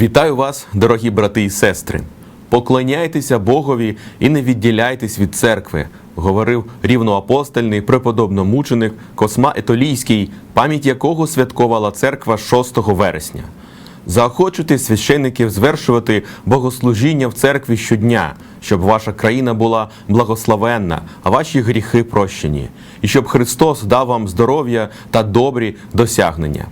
Вітаю вас, дорогі брати і сестри. Поклоняйтеся Богові і не відділяйтесь від церкви, говорив рівноапостольний преподобномученик Косма Етолійський, пам'ять якого святкувала церква 6 вересня. Заохочуйте священиків звершувати богослужіння в церкві щодня, щоб ваша країна була благословенна, а ваші гріхи прощені, і щоб Христос дав вам здоров'я та добрі досягнення.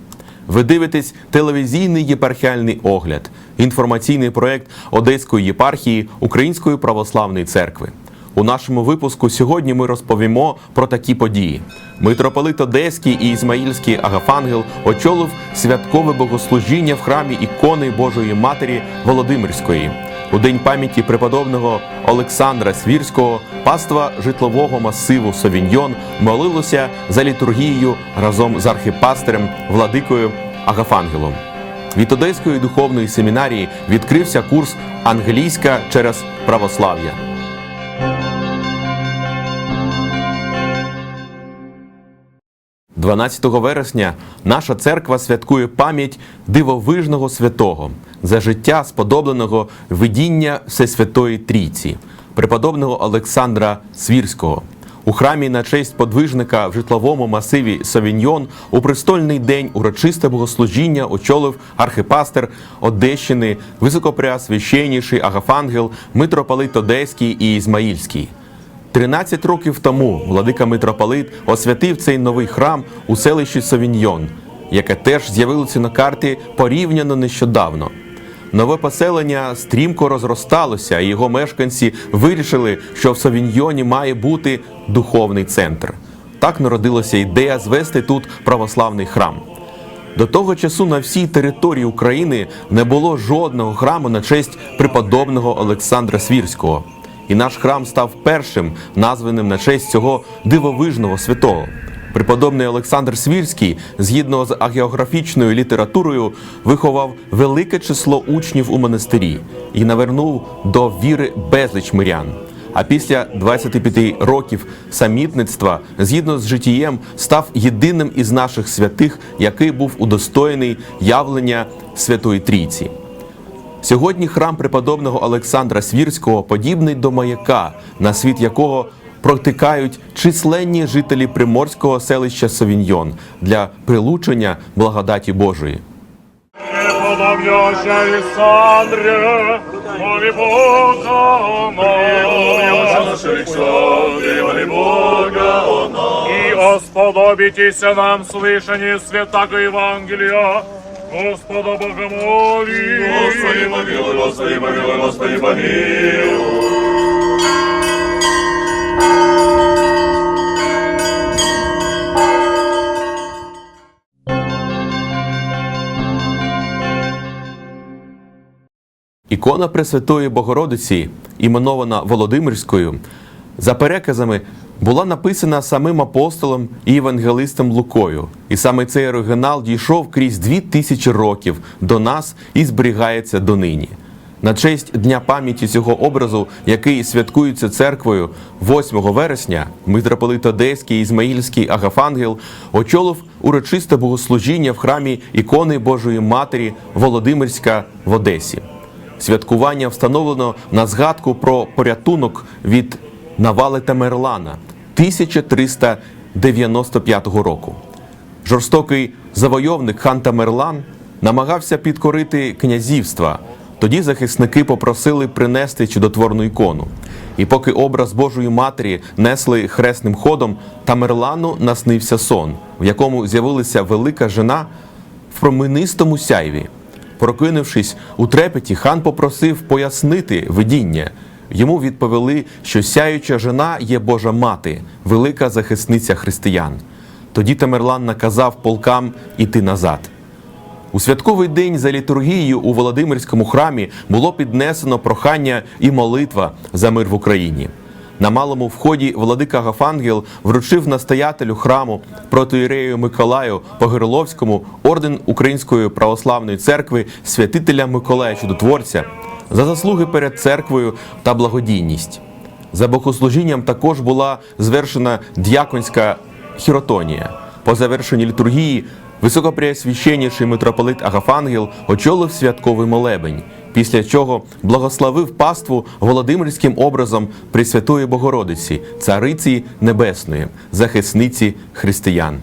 Ви дивитесь телевізійний єпархіальний огляд, інформаційний проект Одеської єпархії Української православної церкви. У нашому випуску сьогодні ми розповімо про такі події. Митрополит Одеський і Ізмаїльський Агафангел очолив святкове богослужіння в храмі ікони Божої Матері Володимирської. У день пам'яті преподобного Олександра Свірського паства житлового масиву Совіньйон молилося за літургією разом з архіпастерем Владикою Агафангелом. Від Одеської духовної семінарії відкрився курс Англійська через православ'я. – 12 вересня наша церква святкує пам'ять дивовижного святого за життя сподобленого видіння Всесвятої Трійці, преподобного Олександра Свірського. У храмі на честь подвижника в житловому масиві Совіньйон у престольний день урочисте богослужіння очолив архипастер Одещини, високопреосвященніший Агафангел, митрополит Одеський і Ізмаїльський. 13 років тому владика митрополит освятив цей новий храм у селищі Совіньйон, яке теж з'явилося на карті порівняно нещодавно. Нове поселення стрімко розросталося, а його мешканці вирішили, що в Совіньйоні має бути духовний центр. Так народилася ідея звести тут православний храм. До того часу на всій території України не було жодного храму на честь преподобного Олександра Свірського. І наш храм став першим, названим на честь цього дивовижного святого. Преподобний Олександр Свірський, згідно з агеографічною літературою, виховав велике число учнів у монастирі і навернув до віри безліч мирян. А після 25 років самітництва, згідно з життєм, став єдиним із наших святих, який був удостоєний явлення Святої Трійці. Сьогодні храм преподобного Олександра Свірського подібний до маяка, на світ якого протикають численні жителі приморського селища Совіньйон для прилучення благодаті Божої. И осподобитеся нам слышание святаго Евангелия, Господа Бога моли. Господи, помилуй, Господи, помилуй, Господи, помилуй. Ікона Пресвятої Богородиці, іменована Володимирською, за переказами була написана самим апостолом і євангелистом Лукою. І саме цей оригінал дійшов крізь дві тисячі років до нас і зберігається донині. На честь Дня пам'яті цього образу, який святкується церквою 8 вересня, митрополит Одеський Ізмаїльський Агафангел очолив урочисте богослужіння в храмі ікони Божої Матері Володимирська в Одесі. Святкування встановлено на згадку про порятунок від навали Тамерлана 1395 року. Жорстокий завойовник хан Тамерлан намагався підкорити князівства. Тоді захисники попросили принести чудотворну ікону. І поки образ Божої Матері несли хресним ходом, Тамерлану наснився сон, в якому з'явилася велика жена в променистому сяйві. Прокинувшись у трепеті, хан попросив пояснити видіння. Йому відповіли, що сяюча жена є Божа мати, велика захисниця християн. Тоді Тамерлан наказав полкам іти назад. У святковий день за літургією у Володимирському храмі було піднесено прохання і молитва за мир в Україні. На малому вході владика Гафангел вручив настоятелю храму протоірею Миколаю Погореловському орден Української православної церкви святителя Миколая Чудотворця за заслуги перед церквою та благодійність. За богослужінням також була звершена діяконська хіротонія. По завершенні літургії Високопреосвященніший митрополит Агафангел очолив святковий молебень, після чого благословив паству Володимирським образом Пресвятої Богородиці, Цариці Небесної, захисниці християн.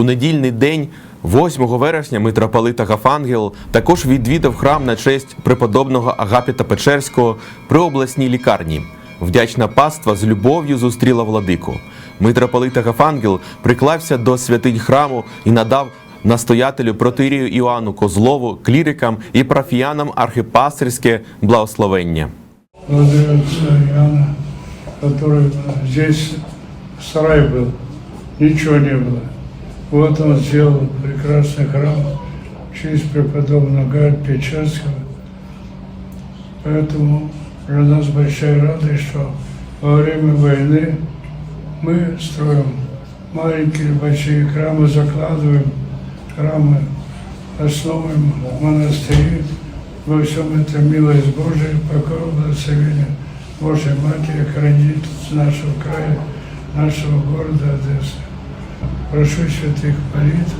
У недільний день, 8 вересня, митрополит Агафангел також відвідав храм на честь преподобного Агапіта Печерського при обласній лікарні. Вдячна паства з любов'ю зустріла владику. Митрополит Агафангел приклався до святинь храму і надав настоятелю протирію Іоанну Козлову, клірикам і парафіянам архипастирське благословення. Благодарю отца Иоанна, который здесь сарай был, ничего не было. Вот он сделал прекрасный храм честь преподобного Гая Печерского. Поэтому для нас большая радость, что во время войны мы строим маленькие большие храмы, закладываем храмы, основываем монастыри. Во всем это милость Божия, покров благословения Божьей Матери хранит нашего края, нашего города Одессы. Прошу святых молитв,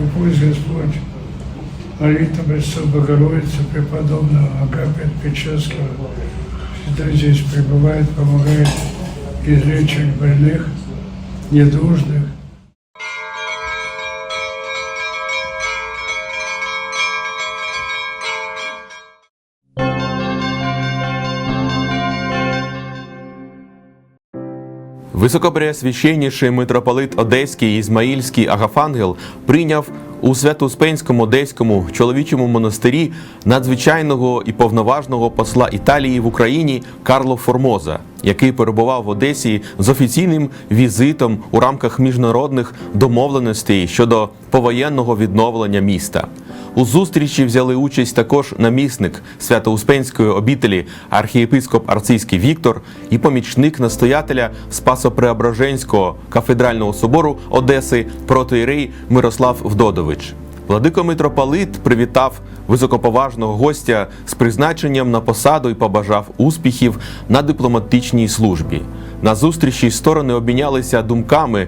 и пусть Господь молитва Престой Богородицы, преподобного Агапия Печерского, всегда здесь пребывает, помогает излечивать больных, недужных, Високопреосвященніший митрополит Одеський Ізмаїльський Агафангел прийняв у Свято-Успенському Одеському чоловічому монастирі надзвичайного і повноважного посла Італії в Україні Карло Формоза, який перебував в Одесі з офіційним візитом у рамках міжнародних домовленостей щодо повоєнного відновлення міста. У зустрічі взяли участь також намісник Свято-Успенської обітелі архієпископ Арцийський Віктор і помічник настоятеля Спасо-Преображенського кафедрального собору Одеси протоїрей Мирослав Вдодович. Владико митрополит привітав високоповажного гостя з призначенням на посаду і побажав успіхів на дипломатичній службі. На зустрічі сторони обмінялися думками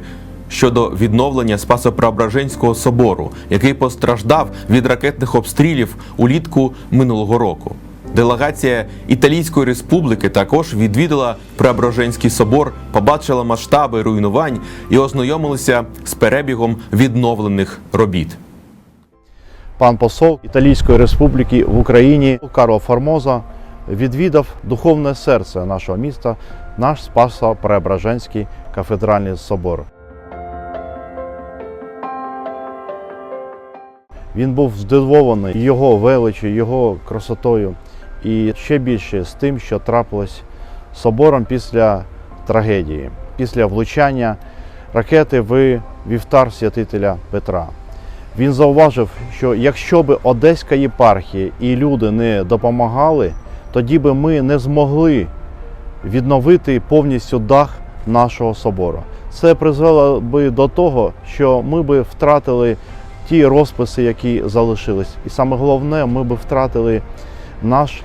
щодо відновлення Спасо-Преображенського собору, який постраждав від ракетних обстрілів улітку минулого року. Делегація Італійської республіки також відвідала Преображенський собор, побачила масштаби руйнувань і ознайомилася з перебігом відновлених робіт. Пан посол Італійської республіки в Україні Карло Формоза відвідав духовне серце нашого міста, наш Спасо-Преображенський кафедральний собор. Він був здивований його величі, його красотою і ще більше з тим, що трапилось собором після трагедії, після влучання ракети в вівтар святителя Петра. Він зауважив, що якщо б Одеська єпархія і люди не допомагали, тоді би ми не змогли відновити повністю дах нашого собору. Це призвело би до того, що ми би втратили ті розписи, які залишились. І саме головне, ми би втратили наш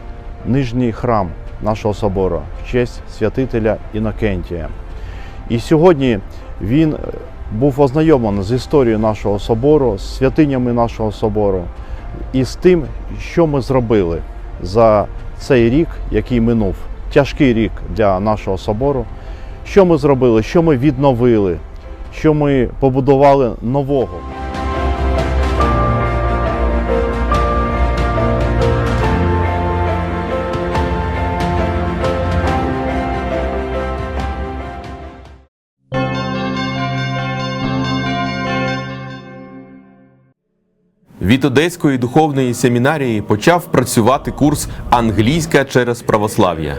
нижній храм нашого собору в честь святителя Інокентія. І сьогодні він був ознайомлений з історією нашого собору, з святинями нашого собору і з тим, що ми зробили за цей рік, який минув, тяжкий рік для нашого собору. Що ми зробили, що ми відновили, що ми побудували нового. Від Одеської духовної семінарії почав працювати курс Англійська через православ'я.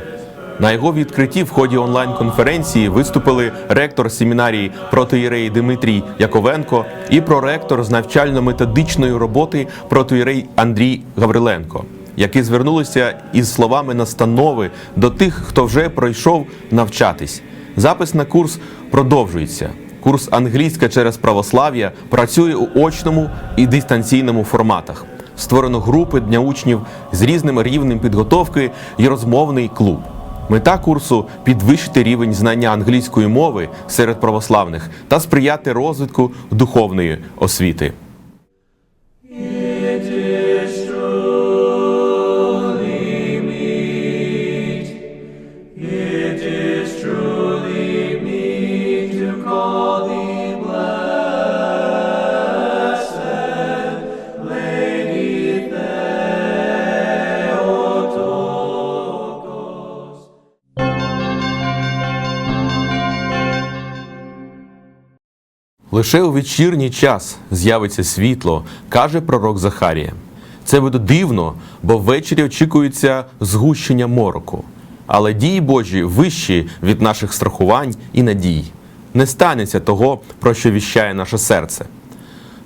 На його відкритті в ході онлайн-конференції виступили ректор семінарії протоїрей Дмитрій Яковенко і проректор з навчально-методичної роботи протоїрей Андрій Гавриленко, які звернулися із словами настанови до тих, хто вже пройшов навчатись. Запис на курс продовжується. Курс англійська через православ'я працює у очному і дистанційному форматах. Створено групи для учнів з різним рівнем підготовки і розмовний клуб. Мета курсу підвищити рівень знання англійської мови серед православних та сприяти розвитку духовної освіти. Лише у вечірній час з'явиться світло, каже пророк Захарія. Це буде дивно, бо ввечері очікується згущення мороку. Але дії Божі вищі від наших страхувань і надій. Не станеться того, про що віщає наше серце.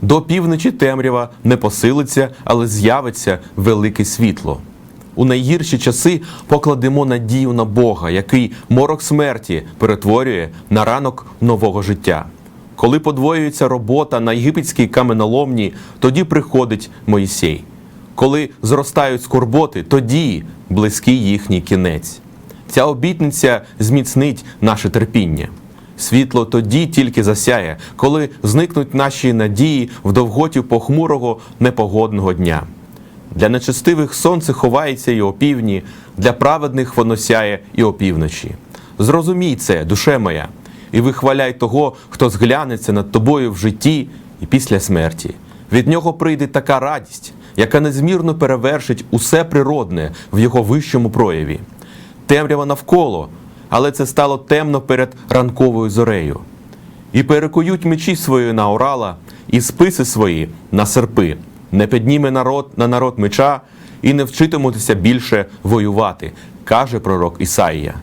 До півночі темрява не посилиться, але з'явиться велике світло. У найгірші часи покладемо надію на Бога, який морок смерті перетворює на ранок нового життя. Коли подвоюється робота на єгипетській каменоломні, тоді приходить Моїсей. Коли зростають скорботи, тоді близький їхній кінець. Ця обітниця зміцнить наше терпіння. Світло тоді тільки засяє, коли зникнуть наші надії в довготі похмурого непогодного дня. Для нечестивих сонце ховається і опівдні, для праведних воно сяє і опівночі. Зрозумій це, душе моя, і вихваляй того, хто зглянеться над тобою в житті і після смерті. Від нього прийде така радість, яка незмірно перевершить усе природне в його вищому прояві. Темрява навколо, але це стало темно перед ранковою зорею. І перекують мечі свої на орала, і списи свої на серпи. Не підніме народ на народ меча, і не вчитимуться більше воювати, каже пророк Ісаїя.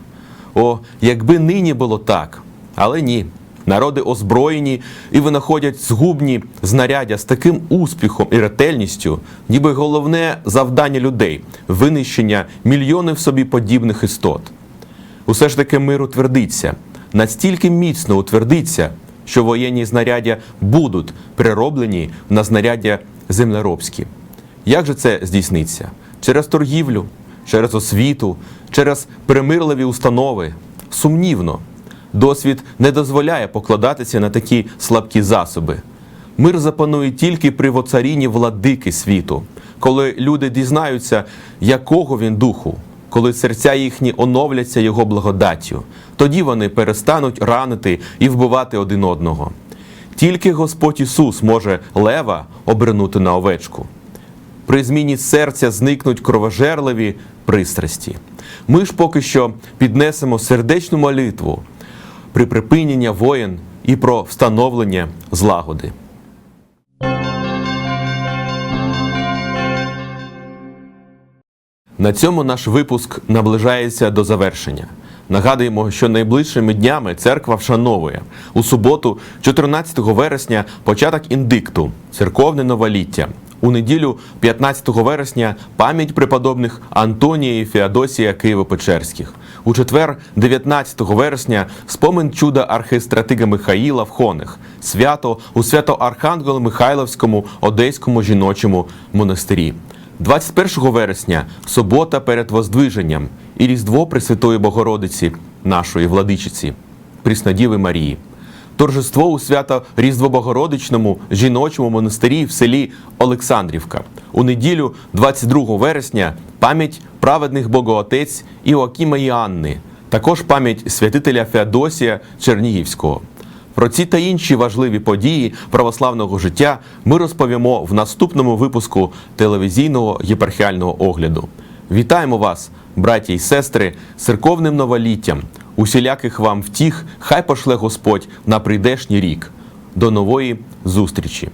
О, якби нині було так, але ні. Народи озброєні і винаходять згубні знаряддя з таким успіхом і ретельністю, ніби головне завдання людей винищення мільйонів собі подібних істот. Усе ж таки мир утвердиться, настільки міцно утвердиться, що воєнні знаряддя будуть перероблені на знаряддя землеробські. Як же це здійсниться? Через торгівлю, через освіту, через примирливі установи. Сумнівно, досвід не дозволяє покладатися на такі слабкі засоби. Мир запанує тільки при воцарінні владики світу, коли люди дізнаються, якого він духу, коли серця їхні оновляться його благодаттю, тоді вони перестануть ранити і вбивати один одного. Тільки Господь Ісус може лева обернути на овечку. При зміні серця зникнуть кровожерливі пристрасті. Ми ж поки що піднесемо сердечну молитву при припиненні воєн і про встановлення злагоди. На цьому наш випуск наближається до завершення. Нагадуємо, що найближчими днями церква вшановує у суботу, 14 вересня, початок індикту, церковне новоліття. У неділю, 15 вересня, пам'ять преподобних Антонія і Феодосія Києво-Печерських. У четвер, 19 вересня, спомин чуда архистратига Михаїла в Хонах, свято у свято-Архангело Михайловському Одеському жіночому монастирі. 21 вересня субота перед Воздвиженням і Різдво Пресвятої Богородиці, нашої владичиці, Пріснодіви Марії. Торжество у свято Різдво Богородичному жіночому монастирі в селі Олександрівка. У неділю, 22 вересня, пам'ять праведних Богоотець Іоакіма і Анни, також пам'ять святителя Феодосія Чернігівського. Про ці та інші важливі події православного життя ми розповімо в наступному випуску телевізійного єпархіального огляду. Вітаємо вас, браті й сестри, церковним новоліттям. Усіляких вам втіх, хай пошле Господь на прийдешній рік. До нової зустрічі!